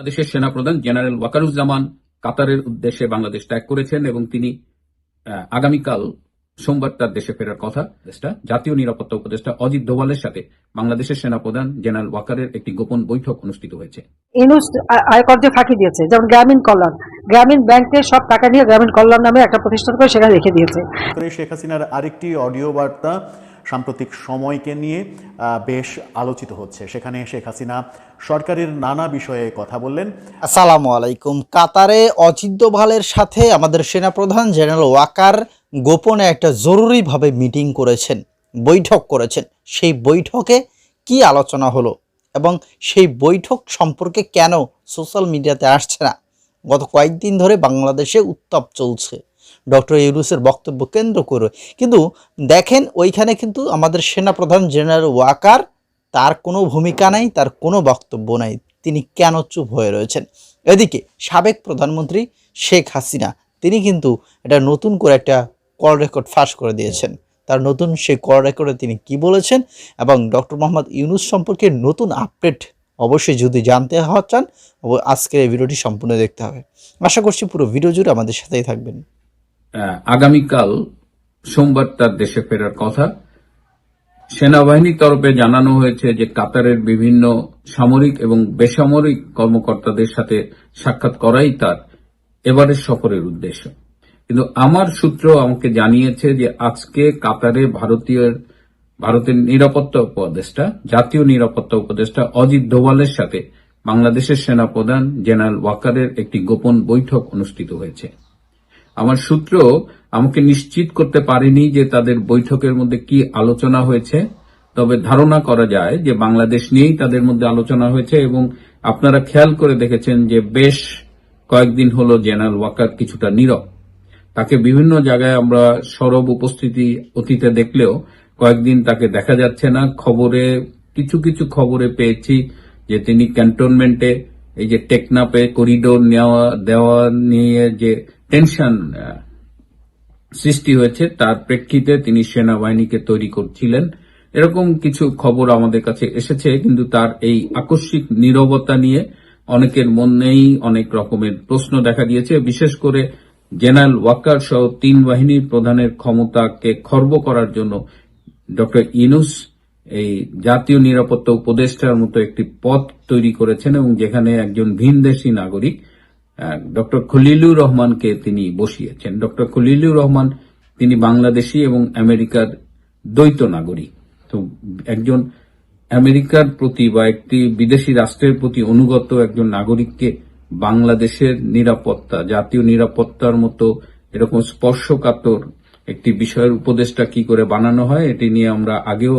বাংলাদেশের সেনাপ্রধান জেনারেল ওয়াকারুজ্জামান কাতারের উদ্দেশ্যে বাংলাদেশ ত্যাগ করেছেন এবং তিনি আগামীকাল সোমবার তার দেশে ফেরার কথা। জাতীয় নিরাপত্তা উপদেষ্টা অজিত দোভালের সাথে বাংলাদেশের সেনাপ্রধান জেনারেল ওয়াকারের একটি গোপন বৈঠক অনুষ্ঠিত হয়েছে। ইনুস আয়কর যে ফাঁকি দিয়েছে যেমন গ্রামীণ কল্যাণ গ্রামীণ ব্যাংকে সব টাকা নিয়ে গ্রামীণ কল্যাণ নামে একটা প্রতিষ্ঠান করে সেখানে রেখে দিয়েছে। শেখ হাসিনার আরেকটি অডিও বার্তা সাম্প্রতিক সময়কে নিয়ে বেশ আলোচিত হচ্ছে। সেখানে শেখ হাসিনা সরকারের নানা বিষয়ে কথা বললেন। আসসালামু আলাইকুম। কাতারে অজিত দোভালের সাথে আমাদের সেনাপ্রধান জেনারেল ওয়াকার গোপনে একটা জরুরিভাবে মিটিং করেছেন, বৈঠক করেছেন। সেই বৈঠকে কি আলোচনা হলো এবং সেই বৈঠক সম্পর্কে কেন সোশ্যাল মিডিয়াতে আসছে না? গত কয়েকদিন ধরে বাংলাদেশে উত্তাপ চলছে। ডক্টর ইউনুসের বক্তব্য কেন্দ্র করে। কিন্তু দেখেন, ওইখানে কিন্তু আমাদের সেনাপ্রধান জেনারেল ওয়াকার, তার কোনো ভূমিকা নাই, তার কোনো বক্তব্য নাই। তিনি কেন চুপ হয়ে রয়েছেন? এদিকে সাবেক প্রধানমন্ত্রী শেখ হাসিনা, তিনি কিন্তু এটা নতুন করে একটা কল রেকর্ড ফাঁস করে দিয়েছেন। তার নতুন সেই কল রেকর্ডে তিনি কি বলেছেন? এবং ডক্টর মোহাম্মদ ইউনুস সম্পর্কে নতুন আপডেট অবশ্যই যদি জানতে চান আজকের এই ভিডিওটি সম্পূর্ণ দেখতে হবে। আশা করছি পুরো ভিডিও জুড়ে আমাদের সাথেই থাকবেন। আগামীকাল সোমবার তার দেশে ফেরার কথা। সেনাবাহিনীর তরফে জানানো হয়েছে যে কাতারের বিভিন্ন সামরিক এবং বেসামরিক কর্মকর্তাদের সাথে সাক্ষাৎ করাই তার এবারের সফরের উদ্দেশ্য। কিন্তু আমার সূত্র আমাকে জানিয়েছে যে আজকে কাতারে ভারতীয় ভারতের নিরাপত্তা উপদেষ্টা, জাতীয় নিরাপত্তা উপদেষ্টা অজিত দোভালের সাথে বাংলাদেশের সেনাপ্রধান জেনারেল ওয়াকারের একটি গোপন বৈঠক অনুষ্ঠিত হয়েছে। আমার সূত্র আমাকে নিশ্চিত করতে পারেনি যে তাদের বৈঠকের মধ্যে কি আলোচনা হয়েছে। তবে ধারণা করা যায় যে বাংলাদেশ নিয়েই তাদের মধ্যে আলোচনা হয়েছে এবং আপনারা খেয়াল করে দেখেছেন যে বেশ কয়েকদিন হলো জেনারেল ওয়াকার কিছুটা নীরব। তাকে বিভিন্ন জায়গায় আমরা সরব উপস্থিতি অতীতে দেখলেও কয়েকদিন তাকে দেখা যাচ্ছে না। খবরে, কিছু কিছু খবরে পেয়েছি যে তিনি ক্যান্টনমেন্টে এই যে টেকনাপে করিডোর নেওয়া, দেওয়া নিয়ে যে টেনশন সৃষ্টি হয়েছে। তার প্রেক্ষিতে তিনি সেনাবাহিনীকে তৈরি করছিলেন। এরকম কিছু খবর আমাদের কাছে এসেছে, কিন্তু তার এই আকস্মিক নীরবতা নিয়ে অনেকের মনেই অনেক রকমের প্রশ্ন দেখা দিয়েছে। বিশেষ করে জেনারেল ওয়াকার সহ তিন বাহিনীর প্রধানের ক্ষমতাকে খর্ব করার জন্য ডক্টর ইনুস এই জাতীয় নিরাপত্তা উপদেষ্টার মতো একটি পদ তৈরি করেছেন এবং যেখানে একজন ভিনদেশী নাগরিক ডক্টর খলিলুর রহমানকে তিনি বসিয়েছেন। ডক্টর খলিলুর রহমান তিনি বাংলাদেশি এবং আমেরিকার দ্বৈত নাগরিক। তো একজন আমেরিকার প্রতি বা একটি বিদেশি রাষ্ট্রের প্রতি অনুগত একজন নাগরিককে বাংলাদেশের নিরাপত্তা, জাতীয় নিরাপত্তার মতো এরকম স্পর্শকাতর একটি বিষয়ের উপদেশটা কি করে বানানো হয়, এটি নিয়ে আমরা আগেও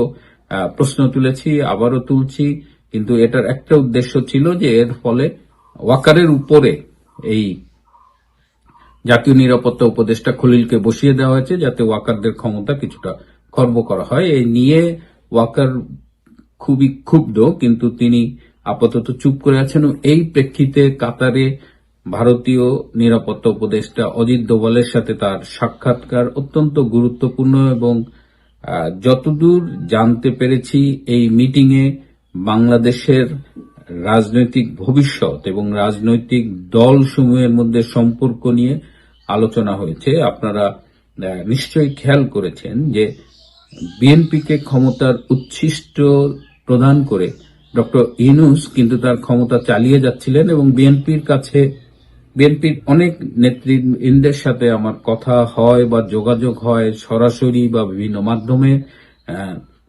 প্রশ্ন তুলেছি, আবারও তুলছি। কিন্তু এটার একটা উদ্দেশ্য ছিল যে এর ফলে ওয়াকারের উপরে এই জাতীয় নিরাপত্তা উপদেষ্টা খলিলকে বসিয়ে দেওয়া হয়েছে যাতে ওয়াকারদের ক্ষমতা কিছুটা খর্ব করা হয়। এই নিয়ে ওয়াকার খুবই ক্ষুব্ধ, কিন্তু তিনি আপাতত চুপ করে আছেন। এই প্রেক্ষিতে কাতারে ভারতীয় নিরাপত্তা উপদেষ্টা অজিত দোভালের সাথে তার সাক্ষাৎকার অত্যন্ত গুরুত্বপূর্ণ এবং যতদূর জানতে পেরেছি, এই মিটিংয়ে বাংলাদেশের রাজনৈতিক ভবিষ্যৎ এবং রাজনৈতিক দলসমূহের মধ্যে সম্পর্ক নিয়ে আলোচনা হয়েছে। আপনারা নিশ্চয়ই খেয়াল করেছেন যে বিএনপিকে ক্ষমতার উচ্ছিষ্ট প্রদান করে ডক্টর ইনুস কিন্তু তার ক্ষমতা চালিয়ে যাচ্ছিলেন এবং বিএনপির কাছে, বিএনপির অনেক নেতৃবৃন্দের সাথে আমার কথা হয় বা যোগাযোগ হয় সরাসরি বা বিভিন্ন মাধ্যমে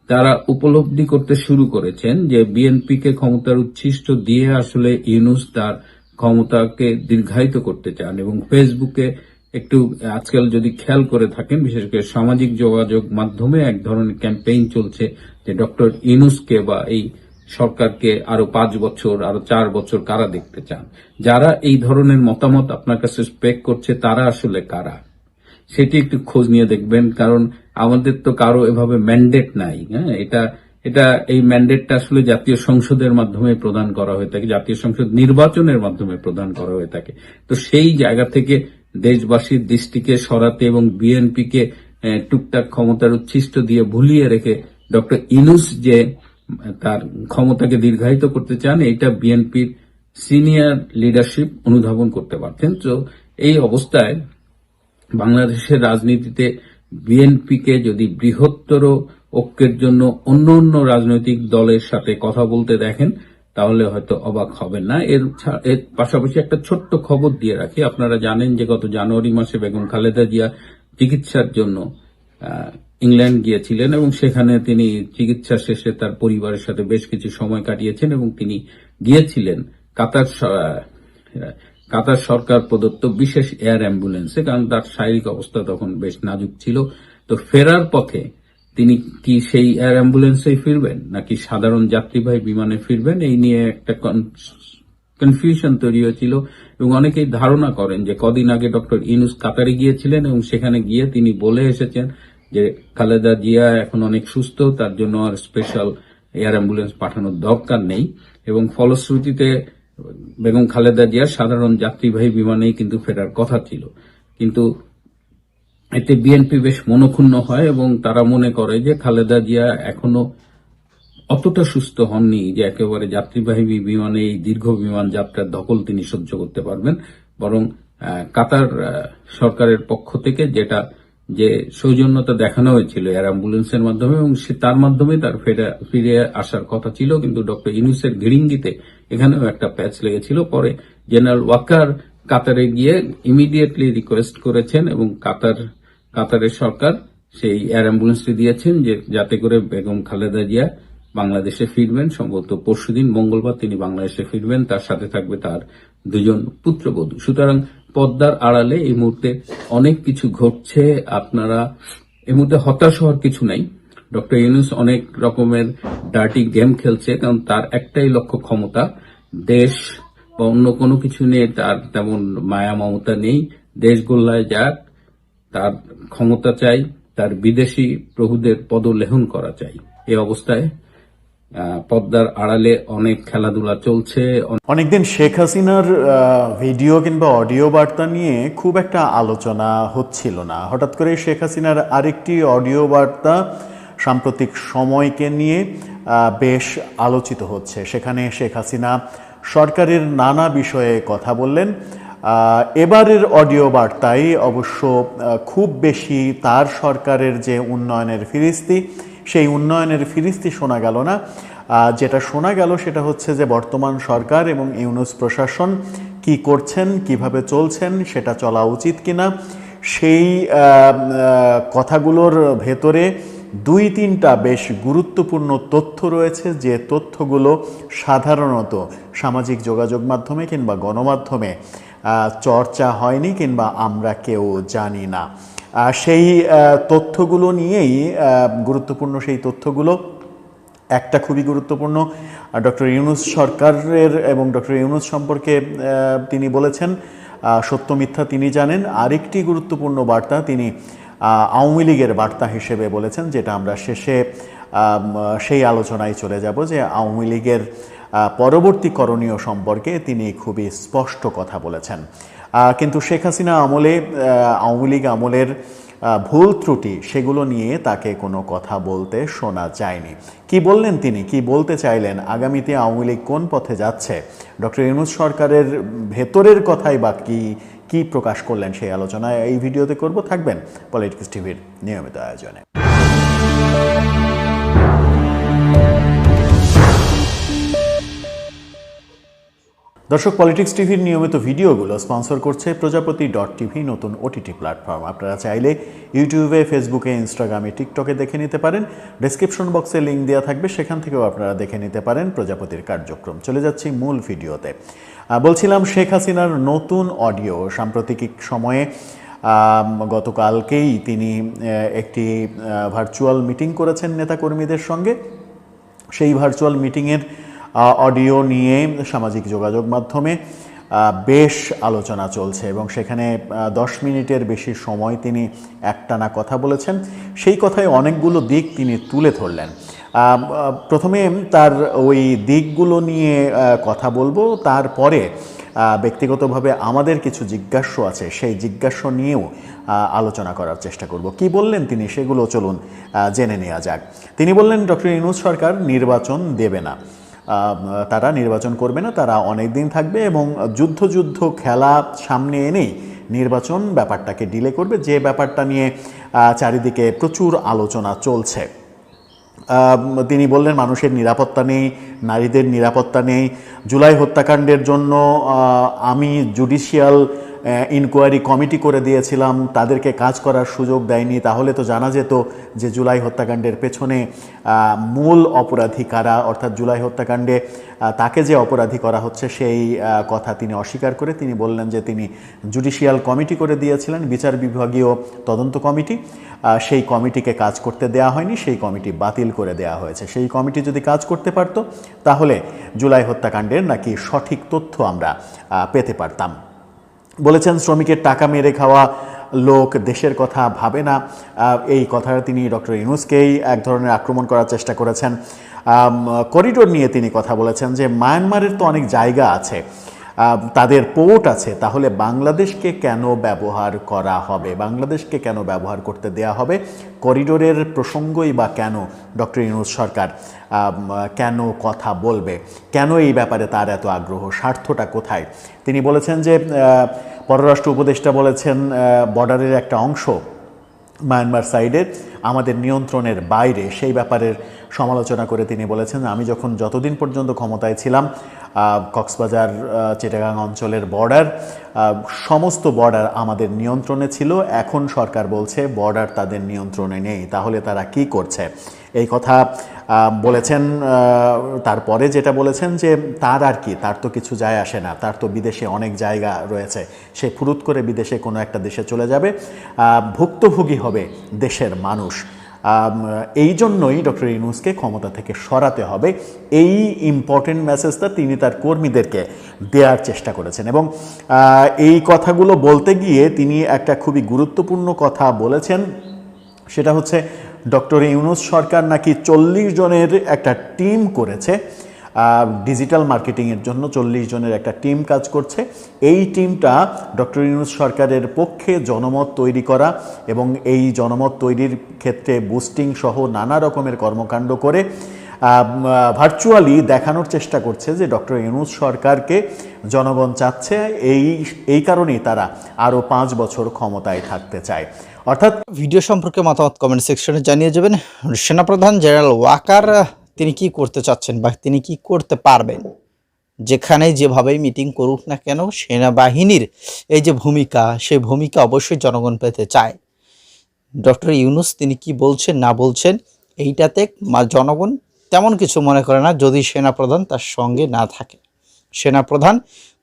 তারা উপলব্ধি করতে শুরু করেছেন যে বিএনপিকে ক্ষমতার উচ্ছিষ্ট দিয়ে আসলে ইউনুস তার ক্ষমতাকে দীর্ঘায়িত করতে চান এবং ফেসবুকে একটু আজকাল যদি খেয়াল করে থাকেন, বিশেষ করে সামাজিক যোগাযোগ মাধ্যমে এক ধরনের ক্যাম্পেইন চলছে যে ডক্টর ইনুসকে বা এই সরকারকে আরও পাঁচ বছর, আরও চার বছর কারা দেখতে চান? যারা এই ধরনের মতামত আপনার কাছে স্পেক করছে, তারা আসলে কারা? সেটি একটু খোঁজ নিয়ে দেখবেন, কারণ আমাদের তো কারও এভাবে ম্যান্ডেট নাই হ্যাঁ? এটা এটা এই ম্যান্ডেটটা আসলে জাতীয় সংসদের মাধ্যমে প্রদান করা হয়ে থাকে, জাতীয় সংসদ নির্বাচনের মাধ্যমে প্রদান করা হয়ে থাকে। তো সেই জায়গা থেকে দেশবাসীর দৃষ্টিকে সরাতে এবং বিএনপিকে টুকটাক ক্ষমতার উচ্ছিষ্ট দিয়ে ভুলিয়ে রেখে ডক্টর ইনুস যে, তার ক্ষমতাকে দীর্ঘায়িত করতে চান এটা বিএনপির সিনিয়র লিডারশিপ অনুধাবন করতে পারতেন। তো এই অবস্থায় বাংলাদেশের রাজনীতিতে বিএনপিকে যদি বৃহত্তর ঐক্যের জন্য অন্য অন্য রাজনৈতিক দলের সাথে কথা বলতে দেখেন, তাহলে হয়তো অবাক হবেন না। এর এর পাশাপাশি একটা ছোট্ট খবর দিয়ে রাখি। আপনারা জানেন যে গত জানুয়ারি মাসে বেগম খালেদা জিয়া চিকিৎসার জন্য ইংল্যান্ড গিয়েছিলেন এবং সেখানে তিনি চিকিৎসা শেষে তার পরিবারের সাথে বেশ কিছু সময় কাটিয়েছেন এবং তিনি গিয়েছিলেন। কাতার কাতার সরকার প্রদত্ত বিশেষ এয়ার অ্যাম্বুলেন্সে, কারণ তার শারীরিক অবস্থা তখন বেশ নাজুক ছিল। তো ফেরার পথে তিনি কি সেই এয়ার অ্যাম্বুলেন্সেই ফিরবেন, নাকি সাধারণ যাত্রীবাহী বিমানে ফিরবেন? এই নিয়ে একটা কনফিউশন তৈরি হয়েছিল এবং অনেকেই ধারণা করেন যে কদিন আগে ডক্টর ইনুস কাতারে গিয়েছিলেন এবং সেখানে গিয়ে তিনি বলে এসেছেন যে খালেদা জিয়া এখন অনেক সুস্থ, তার জন্য আর স্পেশাল এয়ার অ্যাম্বুলেন্স পাঠানোর দরকার নেই। এবং ফলশ্রুতিতে বেগম খালেদা জিয়ার সাধারণ যাত্রীবাহী বিমানেই কিন্তু ফেরার কথা ছিল। কিন্তু এতে বিএনপি বেশ মনক্ষুণ্ণ হয় এবং তারা মনে করে যে খালেদা জিয়া এখনও অতটা সুস্থ হননি যে একেবারে যাত্রীবাহী বিমানে এই দীর্ঘ বিমান যাত্রার ধকল তিনি সহ্য করতে পারবেন। বরং কাতার সরকারের পক্ষ থেকে যেটা যে সৌজন্যতা দেখানো হয়েছিল এয়ার অ্যাম্বুলেন্সের মাধ্যমে এবং সে তার মাধ্যমে তার ফেরা- আসার কথা ছিল। কিন্তু ডক্টর ইনুসের গিরিঙ্গিতে এখানেও একটা প্যাচ লেগেছিল। পরে জেনারেল ওয়াকার কাতারে গিয়ে ইমিডিয়েটলি রিকোয়েস্ট করেছেন এবং কাতার কাতারের সরকার সেই এয়ার অ্যাম্বুলেন্সটি দিয়েছেন যে যাতে করে বেগম খালেদা জিয়া বাংলাদেশে ফিরবেন। সম্ভবত পরশুদিন মঙ্গলবার তিনি বাংলাদেশে ফিরবেন। তার সাথে থাকবে তার দুজন পুত্রবধূ। সুতরাং পদ্মার আড়ালে এই মুহূর্তে অনেক কিছু ঘটছে। আপনারা এই মুহূর্তে হতাশ হওয়ার কিছু নাই। ডক্টর ইউনুস অনেক রকমের ডার্টি গেম খেলছে, কারণ তার একটাই লক্ষ্য ক্ষমতা, দেশ বা অন্য কোনো কিছু নিয়ে তার তেমন মায়া মমতা নেই। দেশ গোল্লায় যাক, তার ক্ষমতা চাই, তার বিদেশি প্রভুদের পদলেহন করা চাই। এই অবস্থায় পদ্মার আড়ালে অনেক খেলাধুলা চলছে অনেকদিন শেখ হাসিনার ভিডিও কিংবা অডিও বার্তা নিয়ে খুব একটা আলোচনা হচ্ছিল না। হঠাৎ করে শেখ হাসিনার আরেকটি অডিও বার্তা সাম্প্রতিক সময়কে নিয়ে বেশ আলোচিত হচ্ছে। সেখানে শেখ হাসিনা সরকারের নানা বিষয়ে কথা বললেন। এবারের অডিও বার্তায় অবশ্য খুব বেশি তার সরকারের যে উন্নয়নের ফিরিস্তি সেই উন্নয়নের ফিরিস্তি শোনা গেল না। যেটা শোনা গেল সেটা হচ্ছে যে বর্তমান সরকার এবং ইউনুস প্রশাসন কি করছেন, কীভাবে চলছেন সেটা চলা উচিত কিনা, সেই কথাগুলোর ভেতরে দুই তিনটা বেশ গুরুত্বপূর্ণ তথ্য রয়েছে। যে তথ্যগুলো সাধারণত সামাজিক যোগাযোগ মাধ্যমে কিংবা গণমাধ্যমে চর্চা হয়নি কিংবা আমরা কেউ জানি না। সেই তথ্যগুলো নিয়েই গুরুত্বপূর্ণ সেই তথ্যগুলো। একটা খুবই গুরুত্বপূর্ণ ডক্টর ইউনুস সরকারের এবং ডক্টর ইউনুস সম্পর্কে তিনি বলেছেন সত্য মিথ্যা তিনি জানেন। আরেকটি গুরুত্বপূর্ণ বার্তা তিনি আওয়ামী লীগের বার্তা হিসেবে বলেছেন, যেটা আমরা শেষে সেই আলোচনায় চলে যাব যে আওয়ামী লীগের পরবর্তী করণীয় সম্পর্কে তিনি খুবই স্পষ্ট কথা বলেছেন। কিন্তু শেখ হাসিনা আমলে আওয়ামী লীগ আমলের ভুল ত্রুটি, সেগুলো নিয়ে তাকে কোনো কথা বলতে শোনা যায়নি। কি বললেন তিনি? কি বলতে চাইলেন? আগামীতে আওয়ামী লীগ কোন পথে যাচ্ছে? ডক্টর ইউনুস সরকারের ভেতরের কথাই বা কি কি প্রকাশ করলেন সেই আলোচনায় এই ভিডিওতে করব, থাকবেন পলিটিক্স টিভির নিয়মিত আয়োজনে। দর্শক পলিটিক্স টিভির নিয়মিত ভিডিওগুলো স্পন্সর করছে প্রজাপতি ডট টিভি, নতুন ওটিটি প্ল্যাটফর্ম আপনারা চাইলে ইউটিউবে ফেসবুকে ইনস্টাগ্রামে টিকটকে দেখে নিতে পারেন। ডেসক্রিপশন বক্সে লিঙ্ক দেওয়া থাকবে, সেখান থেকেও আপনারা দেখে নিতে পারেন প্রজাপতির কার্যক্রম। চলে যাচ্ছি মূল ভিডিওতে। বলছিলাম শেখ হাসিনার নতুন অডিও সাম্প্রতিক সময়ে গতকালকেই তিনি একটি ভার্চুয়াল মিটিং করেছেন নেতাকর্মীদের সঙ্গে। সেই ভার্চুয়াল মিটিংয়ের অডিও নিয়ে সামাজিক যোগাযোগ মাধ্যমে বেশ আলোচনা চলছে এবং সেখানে দশ মিনিটের বেশি সময় তিনি একটানা কথা বলেছেন। সেই কথায় অনেকগুলো দিক তিনি তুলে ধরলেন। প্রথমে তার ওই দিকগুলো নিয়ে কথা বলব। তারপরে ব্যক্তিগতভাবে আমাদের কিছু জিজ্ঞাস্য আছে, সেই জিজ্ঞাস্য নিয়েও আলোচনা করার চেষ্টা করব। কি বললেন তিনি সেগুলো চলুন জেনে নেওয়া যাক। তিনি বললেন, ডক্টর ইনুস সরকার নির্বাচন দেবে না। তারা নির্বাচন করবে না, তারা অনেক দিন থাকবে এবং যুদ্ধ যুদ্ধ খেলা সামনে এনেই নির্বাচন ব্যাপারটাকে ডিলে করবে, যে ব্যাপারটা নিয়ে চারিদিকে প্রচুর আলোচনা চলছে। তিনি বললেন, মানুষের নিরাপত্তা নেই, নারীদের নিরাপত্তা নেই, জুলাই হত্যাকাণ্ডের জন্য আমি জুডিশিয়াল ইনকোয়ারি কমিটি করে দিয়েছিলাম, তাদেরকে কাজ করার সুযোগ দেয়নি, তাহলে তো জানা যেত যে জুলাই হত্যাকাণ্ডের পেছনে মূল অপরাধী কারা, অর্থাৎ জুলাই হত্যাকাণ্ডে তাকে যে অপরাধী করা হচ্ছে সেই কথা তিনি অস্বীকার করে তিনি বললেন যে তিনি জুডিশিয়াল কমিটি করে দিয়েছিলেন, বিচার বিভাগীয় তদন্ত কমিটি সেই কমিটিকে কাজ করতে দেয়া হয়নি, সেই কমিটি বাতিল করে দেয়া হয়েছে। সেই কমিটি যদি কাজ করতে পারত, তাহলে জুলাই হত্যাকাণ্ডের নাকি সঠিক তথ্য আমরা পেতে পারতাম। বলেছেন, শ্রমিকের টাকা মেরে খাওয়া লোক দেশের কথা ভাবে না। এই কথাটা তিনি ডক্টর ইউনুসকেই এক ধরনের আক্রমণ করার চেষ্টা করেছেন। করিডোর নিয়ে তিনি কথা বলেছেন যে, মায়ানমারের তো অনেক জায়গা আছে। তাদের পোর্ট আছে, তাহলে বাংলাদেশকে কেন ব্যবহার করা হবে? বাংলাদেশকে কেন ব্যবহার করতে দেয়া হবে? করিডোরের প্রসঙ্গই বা কেন? ডক্টর ইউনুস সরকার কেন কথা বলবে? কেন এই ব্যাপারে তার এত আগ্রহ? স্বার্থটা কোথায়? তিনি বলেছেন যে পররাষ্ট্র উপদেষ্টা বলেছেন বর্ডারের একটা অংশ মায়ানমার সাইডের আমাদের নিয়ন্ত্রণের বাইরে। সেই ব্যাপারের সমালোচনা করে তিনি বলেছেন, আমি যখন যতদিন পর্যন্ত ক্ষমতায় ছিলাম কক্সবাজার চিটাগাং অঞ্চলের বর্ডার সমস্ত বর্ডার আমাদের নিয়ন্ত্রণে ছিল। এখন সরকার বলছে বর্ডার তাদের নিয়ন্ত্রণে নেই। তাহলে তারা কি করছে? এই কথা বলেছেন তারপরে যেটা বলেছেন যে তার আর কি, তার তো কিছু যায় আসে না। তার তো বিদেশে অনেক জায়গা রয়েছে। সে ফুরুত করে বিদেশে কোনো একটা দেশে চলে যাবে। ভুক্তভোগী হবে দেশের মানুষ। এই জন্যই ডক্টর ইউনুসকে ক্ষমতা থেকে সরাতে হবে। এই ইম্পর্টেন্ট মেসেজটা তিনি তার কর্মীদেরকে দেওয়ার চেষ্টা করেছেন এবং এই কথাগুলো বলতে গিয়ে তিনি একটা খুবই গুরুত্বপূর্ণ কথা বলেছেন। সেটা হচ্ছে, ডক্টর ইউনুস সরকার নাকি চল্লিশ জনের একটা টিম করেছে। ডিজিটাল মার্কেটিংয়ের জন্য চল্লিশ জনের একটা টিম কাজ করছে। এই টিমটা ডক্টর ইউনুস সরকারের পক্ষে জনমত তৈরি করা এবং এই জনমত তৈরির ক্ষেত্রে বুস্টিং সহ নানা রকমের কর্মকাণ্ড করে ভার্চুয়ালি দেখানোর চেষ্টা করছে যে ডক্টর ইউনুস সরকারকে জনগণ চাচ্ছে এই এই কারণেই তারা আরও পাঁচ বছর ক্ষমতায় থাকতে চায়। অর্থাৎ ভিডিও সম্পর্কে মতামত কমেন্ট সেকশনে জানিয়ে যাবেন। সেনাপ্রধান জেনারেল ওয়াকার তিনি কি করতে চাচ্ছেন বা তিনি কি করতে পারবেন? যেখানে যেভাবেই মিটিং করুক না কেন, সেনাবাহিনীর এই যে ভূমিকা, সেই ভূমিকা অবশ্যই জনগণ পেতে চায়। ডক্টর ইউনুস তিনি কি বলছেন, না বলছেন, এইটাতে জনগণ তেমন কিছু মনে করে না যদি সেনাপ্রধান তার সঙ্গে না থাকে। সেনাপ্রধান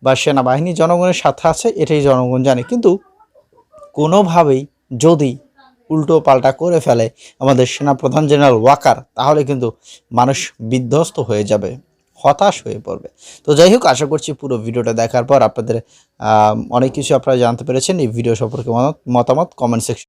বা সেনাবাহিনী জনগণের সাথে আছে, এটাই জনগণ জানে। কিন্তু কোনোভাবেই যদি উল্টো পাল্টা করে ফেলে আমাদের সেনাপ্রধান জেনারেল ওয়াকার, তাহলে কিন্তু মানুষ বিধ্বস্ত হয়ে যাবে, হতাশ হয়ে পড়বে। তো যাই হোক, আশা করছি পুরো ভিডিওটা দেখার পর আপনাদের অনেক কিছু আপনারা জানতে পেরেছেন। এই ভিডিও সম্পর্কে মতামত- মতামত কমেন্ট সেকশন